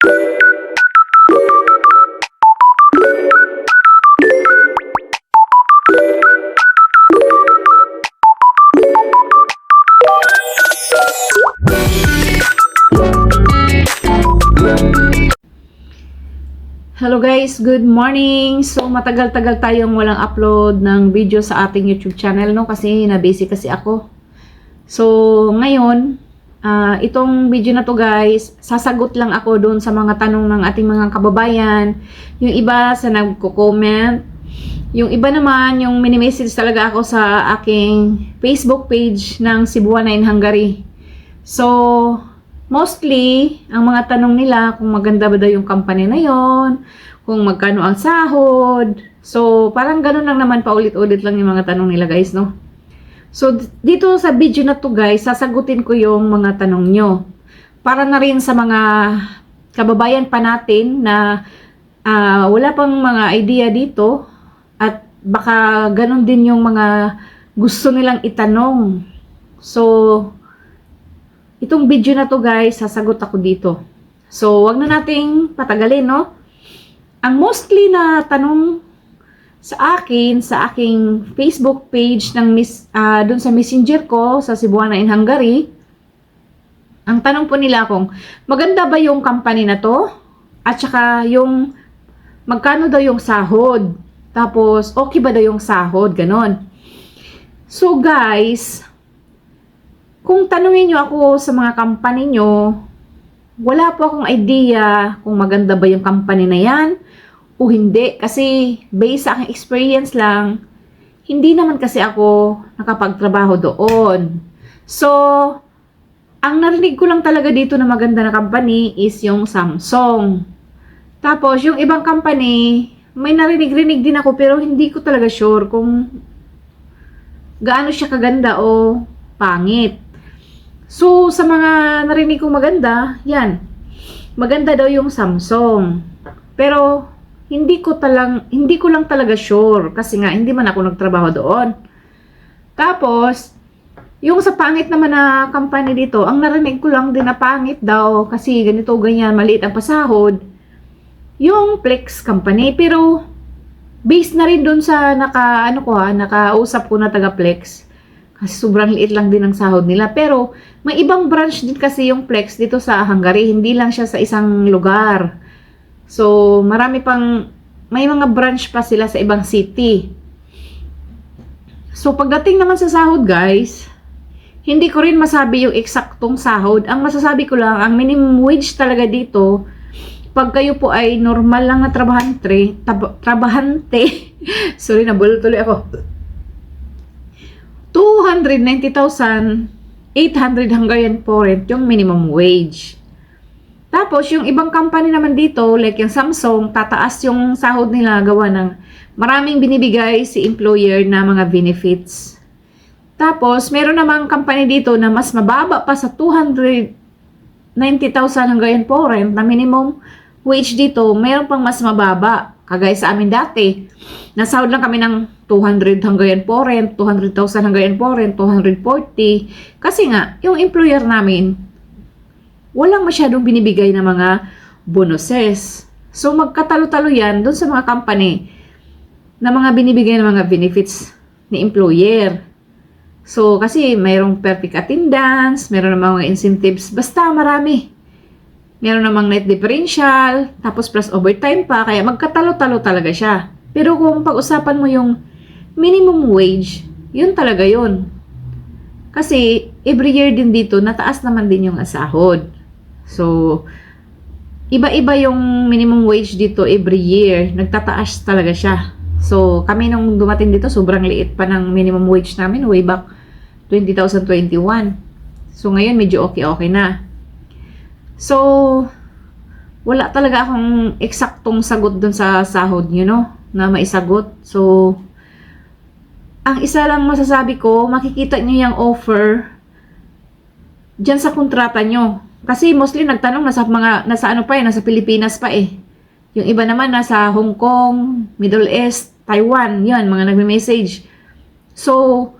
Hello guys, good morning! So matagal-tagal tayong walang upload ng video sa ating YouTube channel no kasi na-busy kasi ako. So ngayon, ah, itong video na to guys, sasagot lang ako doon sa mga tanong ng ating mga kababayan. Yung iba sa nagko-comment, yung iba naman yung mini-message talaga ako sa aking Facebook page ng Cebuana in Hungary. So, mostly, ang mga tanong nila kung maganda ba daw yung company na yon, kung magkano ang sahod. So, parang ganun lang naman paulit-ulit lang yung mga tanong nila guys, no? So, dito sa video na to guys, sasagutin ko yung mga tanong nyo. Para na rin sa mga kababayan pa natin na ah, wala pang mga idea dito at baka ganun din yung mga gusto nilang itanong. So, itong video na to guys, sasagot ako dito. So, wag na nating patagalin, no? Ang mostly na tanong sa akin, sa aking Facebook page ng Miss, ah, dun sa Messenger ko, sa Cebuana in Hungary, ang tanong po nila kung maganda ba yung company na to? At saka yung magkano daw yung sahod? Tapos, okay ba daw yung sahod? Ganon. So guys, kung tanungin nyo ako sa mga company nyo, wala po akong idea kung maganda ba yung company na yan o hindi. Kasi based sa aking experience lang, hindi naman kasi ako nakapagtrabaho doon. So, ang narinig ko lang talaga dito na maganda na company is yung Samsung. Tapos, yung ibang company, may narinig-rinig din ako pero hindi ko talaga sure kung gaano siya kaganda o pangit. So, sa mga narinig kong maganda, yan. Maganda daw yung Samsung. Pero, hindi ko talang, hindi ko lang talaga sure. Kasi nga, hindi man ako nagtrabaho doon. Tapos, yung sa pangit naman na company dito, ang narinig ko lang din na pangit daw. Kasi ganito, ganyan, maliit ang pasahod. Yung Plex company. Pero, based na rin doon sa naka, ano ko ha, nakausap ko na taga Plex. Kasi sobrang liit lang din ang sahod nila. Pero, may ibang branch din kasi yung Plex dito sa Hungary. Hindi lang siya sa isang lugar. So, marami pang, may mga branch pa sila sa ibang city. So, pagdating naman sa sahod, guys, hindi ko rin masabi yung eksaktong sahod. Ang masasabi ko lang, ang minimum wage talaga dito, pag kayo po ay normal lang na trabahante, tab- trabahante, sorry, nabulol tuloy ako, 290,800 Hungarian forint yung minimum wage. Tapos, yung ibang company naman dito, like yung Samsung, tataas yung sahod nila gawa ng maraming binibigay si employer na mga benefits. Tapos, meron namang company dito na mas mababa pa sa 290,000 Hungarian forint na minimum wage dito, meron pang mas mababa. Kagaya sa amin dati, nasahod lang kami ng 200 Hungarian forint, 200,000 Hungarian forint, 240. Kasi nga, yung employer namin, walang masyadong binibigay na mga bonuses. So, magkatalo-talo yan doon sa mga company na mga binibigay ng mga benefits ni employer. So, kasi mayroong perfect attendance, mayroon namang mga incentives, basta marami. Meron namang net differential, tapos plus overtime pa, kaya magkatalo-talo talaga siya. Pero kung pag-usapan mo yung minimum wage, yun talaga yun. Kasi every year din dito, nataas naman din yung sahod. So, iba-iba yung minimum wage dito every year. Nagtataas talaga siya. So, kami nung dumating dito, sobrang liit pa ng minimum wage namin way back 2021. So, ngayon medyo okay-okay na. So, wala talaga akong eksaktong sagot dun sa sahod, you know, na maisagot. So, ang isa lang masasabi ko, makikita nyo yung offer dyan sa kontrata nyo. Kasi mostly nagtanong nasa mga, nasa ano pa eh, nasa Pilipinas pa eh. Yung iba naman nasa Hong Kong, Middle East, Taiwan, yan, mga nagme-message. So,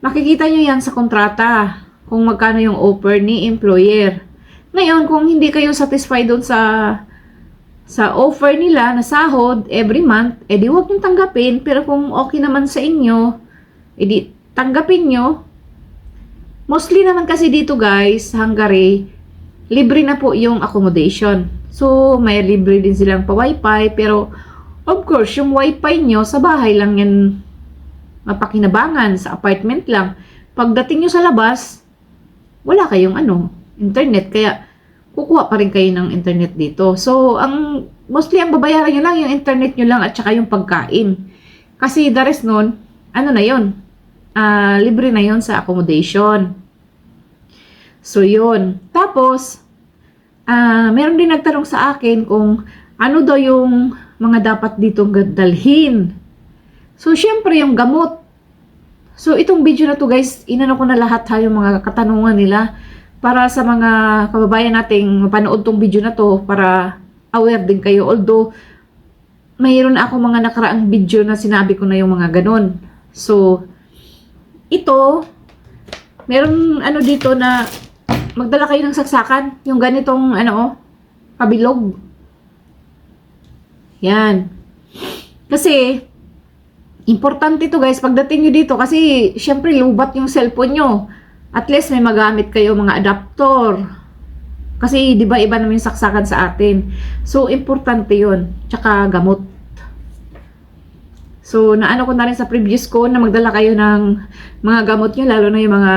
makikita nyo yan sa kontrata kung magkano yung offer ni employer. Ngayon, kung hindi kayo satisfied doon sa sa offer nila na sahod every month, edi huwag nyo tanggapin. Pero kung okay naman sa inyo, edi tanggapin nyo. Mostly naman kasi dito guys, Hungary, libre na po yung accommodation. So, may libre din silang pa wifi, pero of course, yung wifi nyo sa bahay lang yan mapakinabangan, sa apartment lang. Pagdating nyo sa labas, wala kayong ano, internet. Kaya, kukuha pa rin kayo ng internet dito. So, ang mostly ang babayaran nyo lang yung internet nyo lang at saka yung pagkain. Kasi the rest nun, ano na yon Ah, libre na yon sa accommodation. So, yun. Tapos, ah meron din nagtanong sa akin kung ano daw yung mga dapat ditong dalhin. So, syempre yung gamot. So, itong video na to guys, inano ko na lahat ha, yung mga katanungan nila para sa mga kababayan nating mapanood tong video na to para aware din kayo. Although, mayroon ako mga nakaraang video na sinabi ko na yung mga ganon. So, ito, meron ano dito na magdala kayo ng saksakan. Yung ganitong, ano, oh, pabilog. Yan. Kasi, importante to guys, pagdating nyo dito, kasi, syempre, lubat yung cellphone nyo. At least, may magamit kayo mga adaptor. Kasi, di ba, iba naman yung saksakan sa atin. So, importante yun. Tsaka, gamot. So, naano ko na rin sa previous ko na magdala kayo ng mga gamot nyo, lalo na yung mga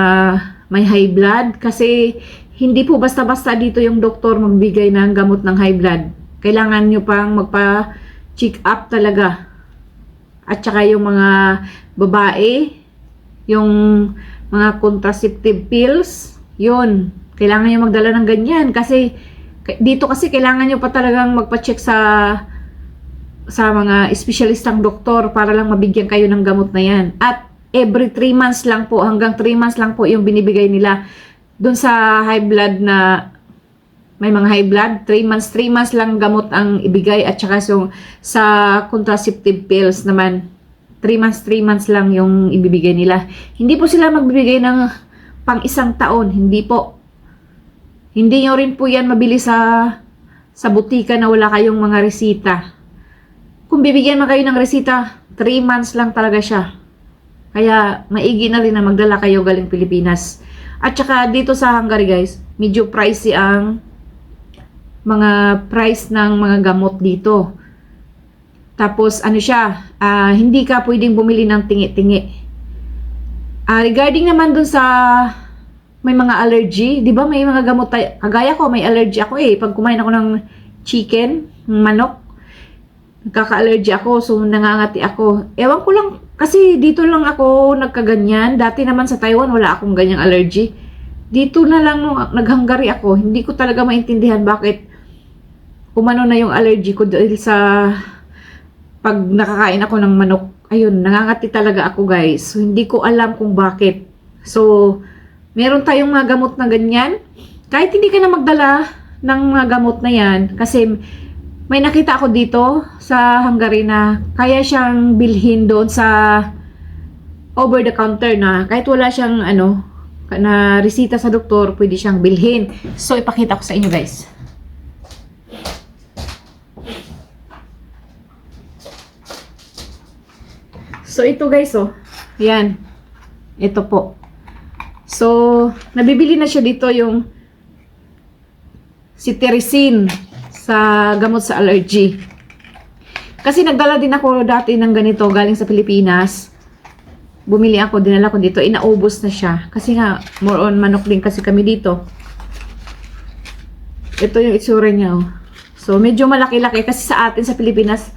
may high blood. Kasi, hindi po basta-basta dito yung doktor magbigay ng gamot ng high blood. Kailangan nyo pang magpa-check up talaga. At saka yung mga babae, yung mga contraceptive pills, yun. Kailangan nyo magdala ng ganyan. Kasi, dito kasi kailangan nyo pa talagang magpa-check sa sa mga espesyalistang doktor para lang mabigyan kayo ng gamot na yan. At every 3 months lang po, hanggang 3 months lang po yung binibigay nila doon sa high blood na may mga high blood, 3 months, 3 months lang gamot ang ibigay at saka so, sa contraceptive pills naman, 3 months, 3 months lang yung ibibigay nila. Hindi po sila magbibigay ng pang isang taon, hindi po. Hindi nyo rin po yan mabili sa sa butika na wala kayong mga resita. Kung bibigyan man kayo ng resita, 3 months lang talaga siya. Kaya maigi na rin na magdala kayo galing Pilipinas. At saka dito sa Hungary guys, medyo pricey ang mga price ng mga gamot dito. Tapos ano siya, ah, hindi ka pwedeng bumili ng tingi-tingi. Ah, regarding naman dun sa may mga allergy, 'di ba may mga gamot tayo, kagaya ko may allergy ako eh pag kumain ako ng chicken, manok, nagkaka-allergy ako, so nangangati ako. Ewan ko lang, kasi dito lang ako nagkaganyan. Dati naman sa Taiwan, wala akong ganyang allergy. Dito na lang nung naghangari ako, hindi ko talaga maintindihan bakit umano na yung allergy ko dahil sa pag nakakain ako ng manok. Ayun, nangangati talaga ako guys. So, hindi ko alam kung bakit. So, meron tayong mga gamot na ganyan. Kahit hindi ka na magdala ng mga gamot na yan, kasi may nakita ako dito sa Hungary na kaya siyang bilhin doon sa over the counter na kahit wala siyang ano na resita sa doktor, pwede siyang bilhin. So ipakita ko sa inyo guys. So ito guys oh. Yan. Ito po. So nabibili na siya dito yung cetirizine sa gamot sa allergy. Kasi nagdala din ako dati ng ganito galing sa Pilipinas. Bumili ako, dinala ko dito. Inaubos na siya. Kasi nga, more on manok din kasi kami dito. Ito yung itsura niya. Oh. So, medyo malaki-laki. Kasi sa atin sa Pilipinas,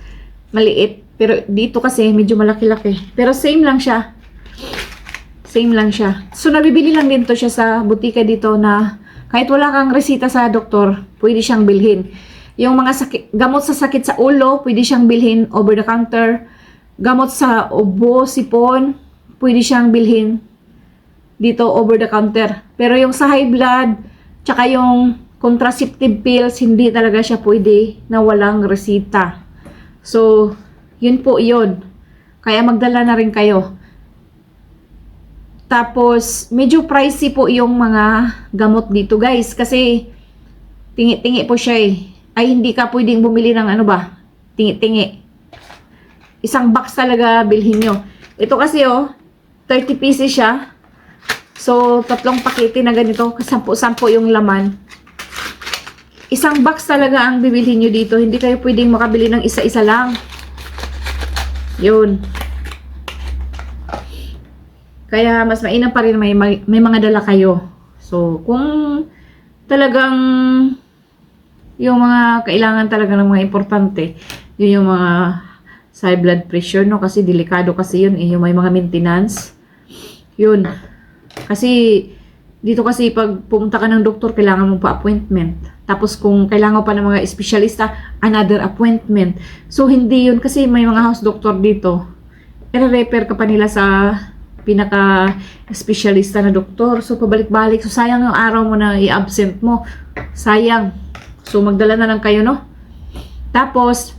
maliit. Pero dito kasi, medyo malaki-laki. Pero same lang siya. Same lang siya. So, nabibili lang din to siya sa butika dito na kahit wala kang resita sa doktor, pwede siyang bilhin. Yung mga sakit, gamot sa sakit sa ulo, pwede siyang bilhin over the counter. Gamot sa ubo, sipon, pwede siyang bilhin dito over the counter. Pero yung sa high blood, tsaka yung contraceptive pills, hindi talaga siya pwede na walang resita. So, yun po yun. Kaya magdala na rin kayo. Tapos, medyo pricey po yung mga gamot dito guys. Kasi, tingi-tingi po siya eh. Ay, hindi ka pwedeng bumili ng ano ba? Tingi-tingi. Isang box talaga bilhin nyo. Ito kasi oh, 30 pieces siya. So, tatlong pakete na ganito. Sampu-sampu yung laman. Isang box talaga ang bibilhin nyo dito. Hindi kayo pwedeng makabili ng isa-isa lang. Yun. Kaya mas mainam pa rin may, may, may mga dala kayo. So, kung talagang yung mga kailangan talaga ng mga importante, yun yung mga sa blood pressure, no? Kasi delikado kasi yun, eh, yung may mga maintenance. Yun. Kasi, dito kasi pag pumunta ka ng doktor, kailangan mo pa appointment. Tapos kung kailangan pa ng mga espesyalista, another appointment. So, hindi yun kasi may mga house doctor dito. I-refer ka pa nila sa pinaka-espesyalista na doktor. So, pabalik-balik. So, sayang yung araw mo na i-absent mo. Sayang. So, magdala na lang kayo, no? Tapos,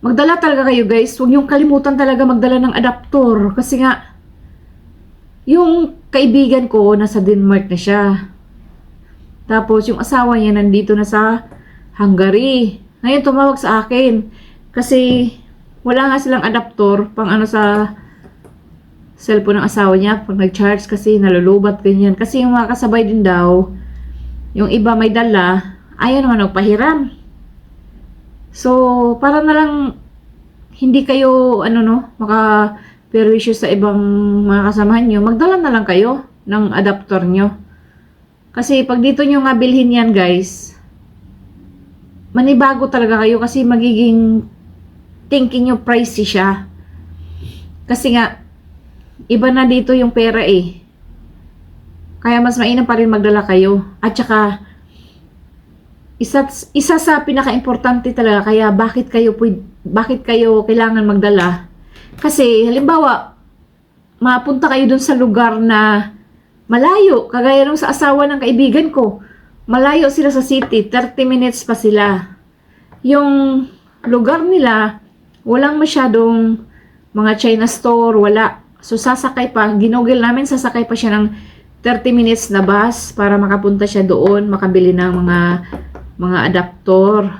magdala talaga kayo, guys. Huwag niyong kalimutan talaga magdala ng adaptor. Kasi nga, yung kaibigan ko, nasa Denmark na siya. Tapos, yung asawa niya nandito na sa Hungary. Ngayon, tumawag sa akin. Kasi, wala nga silang adaptor pang ano sa cellphone ng asawa niya pag nag-charge kasi nalulubat ganyan. Kasi yung mga kasabay din daw, yung iba may dala, ayaw naman magpahiram. So, para na lang hindi kayo, ano no, maka perwisyo sa ibang mga kasamahan nyo, magdala na lang kayo ng adapter nyo. Kasi pag dito nyo nga bilhin yan, guys, manibago talaga kayo kasi magiging thinking nyo pricey siya. Kasi nga, iba na dito yung pera eh. Kaya mas mainam pa rin magdala kayo. At saka, isa, isa sa pinaka-importante talaga, kaya bakit kayo, bakit kayo kailangan magdala? Kasi, halimbawa, mapunta kayo dun sa lugar na malayo, kagaya nung sa asawa ng kaibigan ko. Malayo sila sa city, 30 minutes pa sila. Yung lugar nila, walang masyadong mga China store, wala. So, sasakay pa, ginugil namin, sasakay pa siya ng 30 minutes na bus para makapunta siya doon, makabili ng mga mga adaptor.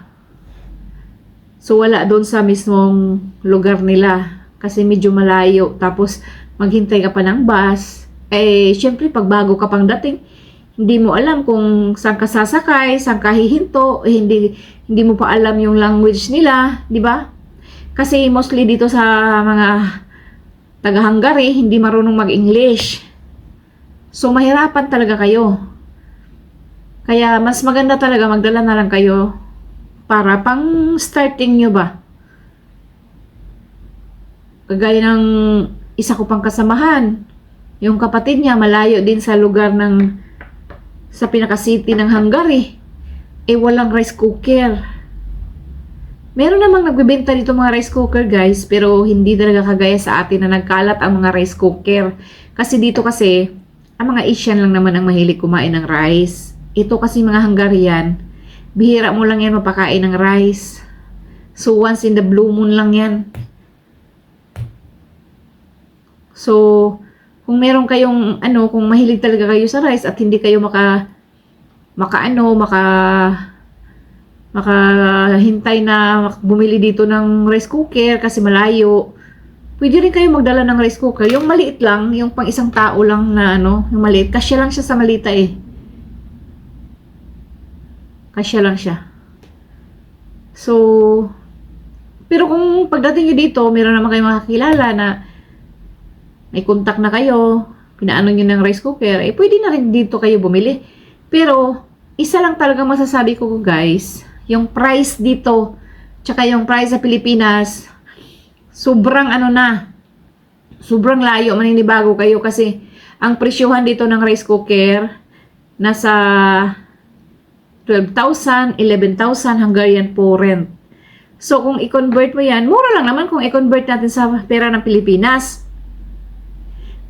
So, wala doon sa mismong lugar nila. Kasi medyo malayo. Tapos, maghintay ka pa ng bus. Eh, syempre, pag bago ka pang dating, hindi mo alam kung saan ka sasakay, saan ka hihinto, eh, hindi, hindi mo pa alam yung language nila, di ba? Kasi mostly dito sa mga taga-Hungary, hindi marunong mag-English. So, mahirapan talaga kayo. Kaya, mas maganda talaga magdala na lang kayo para pang starting nyo ba. Kagaya ng isa ko pang kasamahan. Yung kapatid niya, malayo din sa lugar ng sa pinaka-city ng Hungary. Eh, walang rice cooker. Meron namang nagbebenta dito mga rice cooker guys, pero hindi talaga kagaya sa atin na nagkalat ang mga rice cooker. Kasi dito kasi, ang mga Asian lang naman ang mahilig kumain ng rice. Ito kasi mga Hungarian, bihira mo lang yan mapakain ng rice. So once in the blue moon lang yan. So, kung meron kayong ano, kung mahilig talaga kayo sa rice at hindi kayo maka maka ano, maka makahintay na bumili dito ng rice cooker kasi malayo. Pwede rin kayo magdala ng rice cooker. Yung maliit lang, yung pang isang tao lang na ano, yung maliit. Kasya lang siya sa malita eh. Kasya lang siya. So, pero kung pagdating nyo dito, meron naman kayong makakilala na may contact na kayo, pinaano nyo ng rice cooker, eh pwede na rin dito kayo bumili. Pero, isa lang talaga masasabi ko guys, yung price dito, tsaka yung price sa Pilipinas, sobrang ano na, sobrang layo, maninibago kayo kasi ang presyuhan dito ng rice cooker, nasa 12,000, 11,000 Hungarian forint. So, kung i-convert mo yan, mura lang naman kung i-convert natin sa pera ng Pilipinas.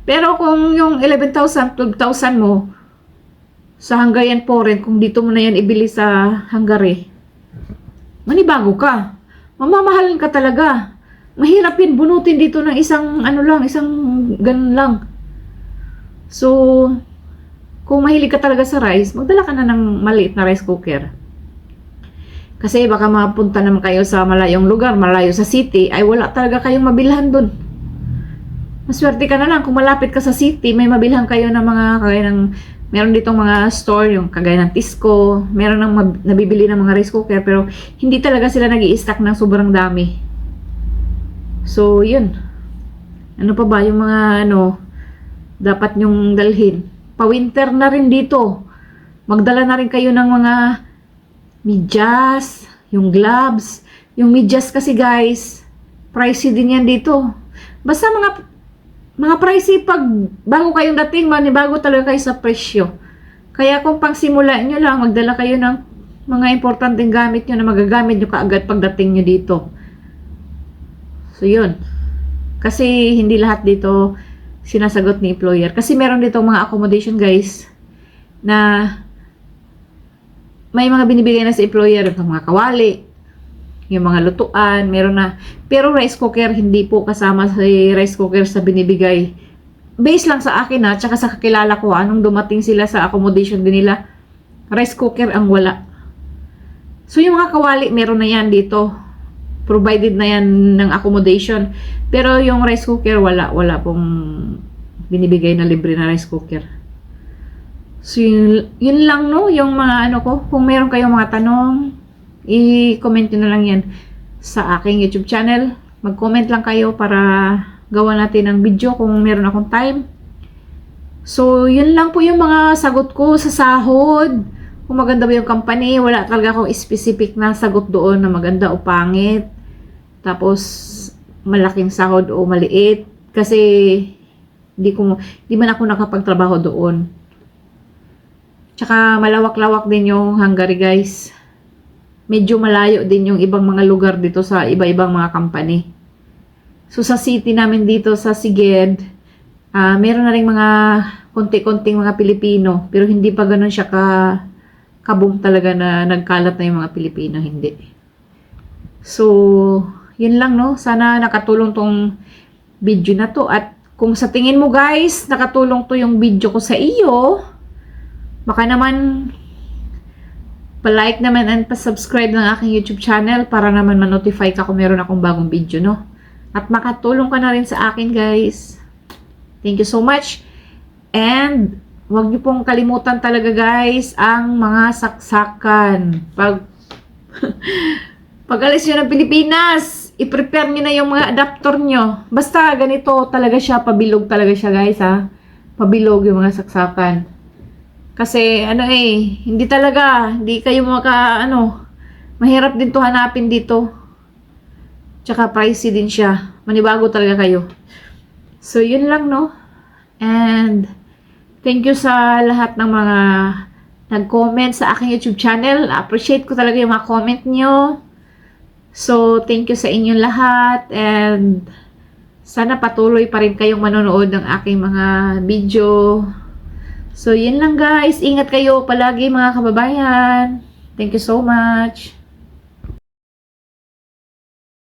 Pero kung yung 11,000, 12,000 mo sa Hungarian forint, kung dito mo na yan ibili sa Hungary, manibago ka. Mamamahalin ka talaga. Mahirap yun bunutin dito ng isang ano lang, isang ganun lang. So, kung mahilig ka talaga sa rice, magdala ka na ng maliit na rice cooker. Kasi baka mapunta naman kayo sa malayong lugar, malayo sa city, ay wala talaga kayong mabilhan dun. Maswerte ka na lang kung malapit ka sa city, may mabilhan kayo ng mga kagaya ng meron ditong mga store, yung kagaya ng Tisco, meron ng nabibili ng mga rice cooker, pero hindi talaga sila nag stack ng sobrang dami. So, yun. Ano pa ba yung mga ano, dapat nyong dalhin? Pa-winter na rin dito. Magdala na rin kayo ng mga medyas, yung gloves. Yung medyas kasi guys, pricey din yan dito. Basta mga mga pricey pag bago kayong dating, manibago talaga kayo sa presyo. Kaya kung pang simula nyo lang, magdala kayo ng mga importanteng gamit nyo na magagamit nyo kaagad pagdating nyo dito. So, yun. Kasi hindi lahat dito sinasagot ni employer. Kasi meron dito mga accommodation guys na may mga binibigay na sa employer, yung mga kawali, yung mga lutuan, meron na. Pero rice cooker, hindi po kasama sa rice cooker sa binibigay. Base lang sa akin ha, tsaka sa kakilala ko ha, nung dumating sila sa accommodation din nila, rice cooker ang wala. So yung mga kawali, meron na yan dito. Provided na yan ng accommodation. Pero yung rice cooker, wala. Wala pong binibigay na libre na rice cooker. So yun, yun lang no, yung mga ano ko. Kung meron kayong mga tanong, i-comment nyo na lang yan sa aking YouTube channel. Mag-comment lang kayo para gawa natin ng video kung meron akong time. So, yun lang po yung mga sagot ko sa sahod. Kung maganda ba yung company, wala talaga akong specific na sagot doon na maganda o pangit. Tapos, malaking sahod o maliit. Kasi, di, ko, di man ako nakapagtrabaho doon. Tsaka, malawak-lawak din yung Hungary, guys medyo malayo din yung ibang mga lugar dito sa iba-ibang mga company. So sa city namin dito sa Siged, uh, meron na rin mga konti-konting mga Pilipino, pero hindi pa ganun siya ka kaboom talaga na nagkalat na yung mga Pilipino, hindi. So, yun lang no. Sana nakatulong tong video na to at kung sa tingin mo guys, nakatulong to yung video ko sa iyo, baka naman pa-like naman and pa-subscribe ng aking YouTube channel para naman ma-notify ka kung meron akong bagong video, no? At makatulong ka na rin sa akin, guys. Thank you so much. And, wag niyo pong kalimutan talaga, guys, ang mga saksakan. Pag, pag alis nyo ng Pilipinas, i-prepare nyo na yung mga adapter nyo. Basta, ganito talaga siya, pabilog talaga siya, guys, ha? Pabilog yung mga saksakan. Kasi ano eh, hindi talaga, hindi kayo maka ano, mahirap din to hanapin dito. Tsaka pricey din siya. Manibago talaga kayo. So yun lang no. And thank you sa lahat ng mga nag-comment sa aking YouTube channel. Appreciate ko talaga yung mga comment nyo. So thank you sa inyong lahat and sana patuloy pa rin kayong manonood ng aking mga video. So, yun lang guys. Ingat kayo palagi mga kababayan. Thank you so much.